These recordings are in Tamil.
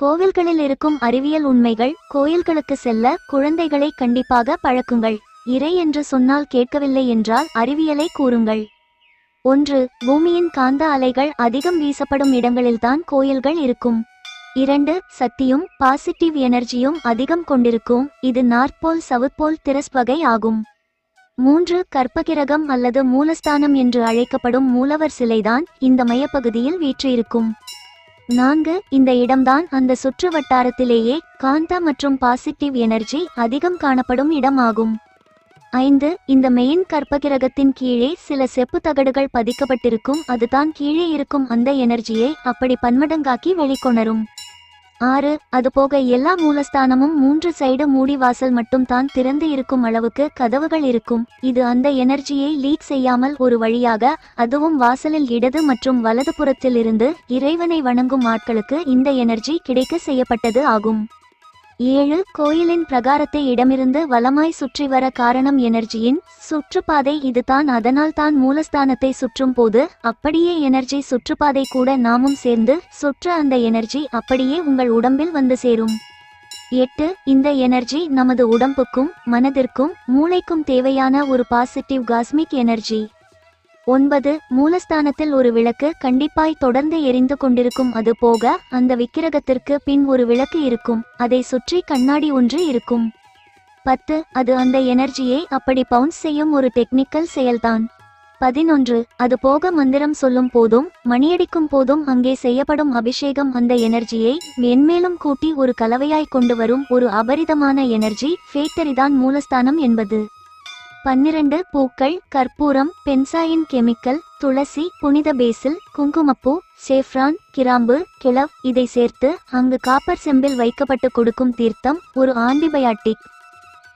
கோவில்களில் இருக்கும் அறிவியல் உண்மைகள் கோயில்களுக்கு செல்ல குழந்தைகளை கண்டிப்பாக பழக்குங்கள். இறை என்று சொன்னால் கேட்கவில்லை என்றால் அறிவியலை கூறுங்கள். ஒன்று பூமியின் காந்த அலைகள் அதிகம் வீசப்படும் இடங்களில்தான் கோயில்கள் இருக்கும். இரண்டு சக்தியும் பாசிட்டிவ் எனர்ஜியும் அதிகம் கொண்டிருக்கும். இது நார்போல் சவுத்போல் திரஸ் வகை ஆகும். மூன்று கற்பகிரகம் அல்லது மூலஸ்தானம் என்று அழைக்கப்படும் மூலவர் சிலைதான் இந்த மையப்பகுதியில் வீற்றிருக்கும். நான்கு இந்த இடம்தான் அந்த சுற்று வட்டாரத்திலேயே காந்த மற்றும் பாசிட்டிவ் எனர்ஜி அதிகம் காணப்படும் இடம் ஆகும் ஐந்து இந்த மெயின் கற்பகிரகத்தின் கீழே சில செப்பு தகடுகள் பதிக்கப்பட்டிருக்கும் அதுதான் கீழே இருக்கும் அந்த எனர்ஜியை அப்படி பன்மடங்காக்கி வெளிக்கொணரும். ஆறு அதுபோக எல்லா மூலஸ்தானமும் மூன்று சைடு மூடி வாசல் மட்டும் தான் திறந்து இருக்கும் அளவுக்கு கதவுகள் இருக்கும். இது அந்த எனர்ஜியை லீக் செய்யாமல் ஒரு வழியாக அதுவும் வாசலில் இடது மற்றும் வலது புறத்தில் இருந்து இறைவனை வணங்கும் ஆட்களுக்கு இந்த எனர்ஜி கிடைக்க செய்யப்பட்டது ஆகும். ஏழு கோயிலின் பிரகாரத்தை இடமிருந்து வலமாய் சுற்றி வர காரணம் எனர்ஜியின் சுற்றுப்பாதை இதுதான். அதனால் தான் மூலஸ்தானத்தை சுற்றும் போது அப்படியே எனர்ஜி சுற்றுப்பாதை கூட நாமும் சேர்ந்து சுற்ற அந்த எனர்ஜி அப்படியே உங்கள் உடம்பில் வந்து சேரும். எட்டு இந்த எனர்ஜி நமது உடம்புக்கும் மனதிற்கும் மூளைக்கும் தேவையான ஒரு பாசிட்டிவ் காஸ்மிக் எனர்ஜி ஒன்பது மூலஸ்தானத்தில் ஒரு விளக்கு கண்டிப்பாய் தொடர்ந்து எரிந்து கொண்டிருக்கும் அது போக அந்த விக்கிரகத்திற்கு பின் ஒரு விளக்கு இருக்கும் அதை சுற்றி கண்ணாடி ஒன்று இருக்கும். பத்து அது அந்த எனர்ஜியை அப்படி பவுன்ஸ் செய்யும் ஒரு டெக்னிக்கல் செயல்தான். பதினொன்று அது போக மந்திரம் சொல்லும் போதும் மணியடிக்கும் போதும் அங்கே செய்யப்படும் அபிஷேகம் அந்த எனர்ஜியை மென்மேலும் கூட்டி ஒரு கலவையாய் கொண்டு வரும் ஒரு அபரிதமான எனர்ஜி ஃபேக்டரிதான் மூலஸ்தானம் என்பது. பன்னிரண்டு பூக்கள் கற்பூரம் பென்சாயின் கெமிக்கல் துளசி புனித பேசில் குங்குமப்பூ சேஃப்ரான் கிராம்பு கிளவ் இதை சேர்த்து அங்கு காப்பர் செம்பில் வைக்கப்பட்டு கொடுக்கும் தீர்த்தம் ஒரு ஆன்டிபயாட்டிக்.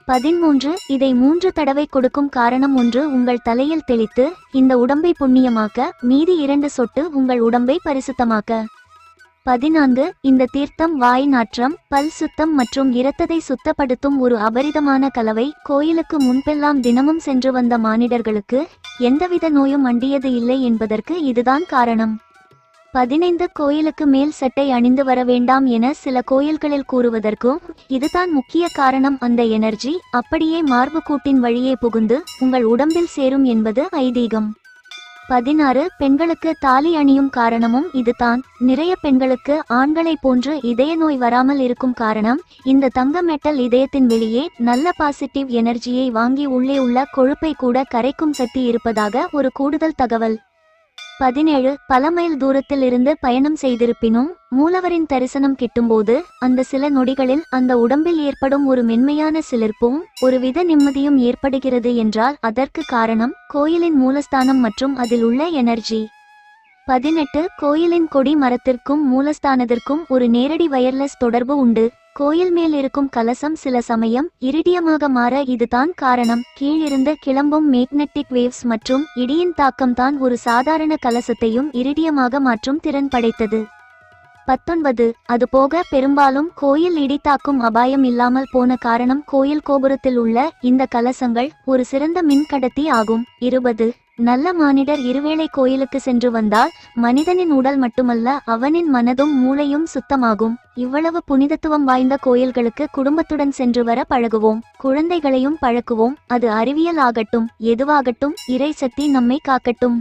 பதிமூன்று இதை மூன்று தடவை கொடுக்கும் காரணம் ஒன்று உங்கள் தலையில் தெளித்து இந்த உடம்பை புண்ணியமாக்க மீதி இரண்டு சொட்டு உங்கள் உடம்பை பரிசுத்தமாக்க. பதினான்கு இந்த தீர்த்தம் வாய் நாற்றம் பல் சுத்தம் மற்றும் இரத்தத்தை சுத்தப்படுத்தும் ஒரு அபரிதமான கலவை. கோயிலுக்கு முன்பெல்லாம் தினமும் சென்று வந்த மானிடர்களுக்கு எந்தவித நோயும் அண்டியது இல்லை என்பதற்கு இதுதான் காரணம். பதினைந்து கோயிலுக்கு மேல் சட்டை அணிந்து வர வேண்டாம் என சில கோயில்களில் கூறுவதற்கும் இதுதான் முக்கிய காரணம். அந்த எனர்ஜி அப்படியே மார்புக்கூட்டின் வழியே புகுந்து உங்கள் உடம்பில் சேரும் என்பது ஐதீகம். பதினாறு பெண்களுக்கு தாலி அணியும் காரணமும் இதுதான். நிறைய பெண்களுக்கு ஆண்களைப் போன்று இதய நோய் வராமல் இருக்கும் காரணம் இந்த தங்க மெட்டல் இதயத்தின் வெளியே நல்ல பாசிட்டிவ் எனர்ஜியை வாங்கி உள்ளே உள்ள கொழுப்பை கூட கரைக்கும் சக்தி இருப்பதாக ஒரு கூடுதல் தகவல். பதினேழு பல மைல் தூரத்தில் இருந்து பயணம் செய்திருப்பினும் மூலவரின் தரிசனம் கிட்டும்போது அந்த சில நொடிகளில் அந்த உடம்பில் ஏற்படும் ஒரு மென்மையான சிலிர்ப்பும் ஒருவித நிம்மதியும் ஏற்படுகிறது என்றால் அதற்கு காரணம் கோயிலின் மூலஸ்தானம் மற்றும் அதில் உள்ள எனர்ஜி. பதினெட்டு கோயிலின் கொடி மரத்திற்கும் மூலஸ்தானத்திற்கும் ஒரு நேரடி வயர்லெஸ் தொடர்பு உண்டு. கோயில் மேல் இருக்கும் கலசம் சில சமயம் இரிடியமாக மாற இதுதான் காரணம். கீழிருந்து கிளம்பும் மேக்னெட்டிக் வேவ்ஸ் மற்றும் இடியின் தாக்கம்தான் ஒரு சாதாரண கலசத்தையும் இரிடியமாக மாற்றும் திறன் படைத்தது. பத்தொன்பது அதுபோக பெரும்பாலும் கோயில் இடி தாக்கும் அபாயம் இல்லாமல் போன காரணம் கோயில் கோபுரத்தில் உள்ள இந்த கலசங்கள் ஒரு சிறந்த மின்கடத்தி ஆகும். இருபது நல்ல மானிடர் இருவேளை கோயிலுக்கு சென்று வந்தால் மனிதனின் உடல் மட்டுமல்ல அவனின் மனதும் மூளையும் சுத்தமாகும். இவ்வளவு புனிதத்துவம் வாய்ந்த கோயில்களுக்கு குடும்பத்துடன் சென்று வர பழகுவோம். குழந்தைகளையும் பழக்குவோம். அது அறிவியல் ஆகட்டும் எதுவாகட்டும் இறை சக்தி நம்மை காக்கட்டும்.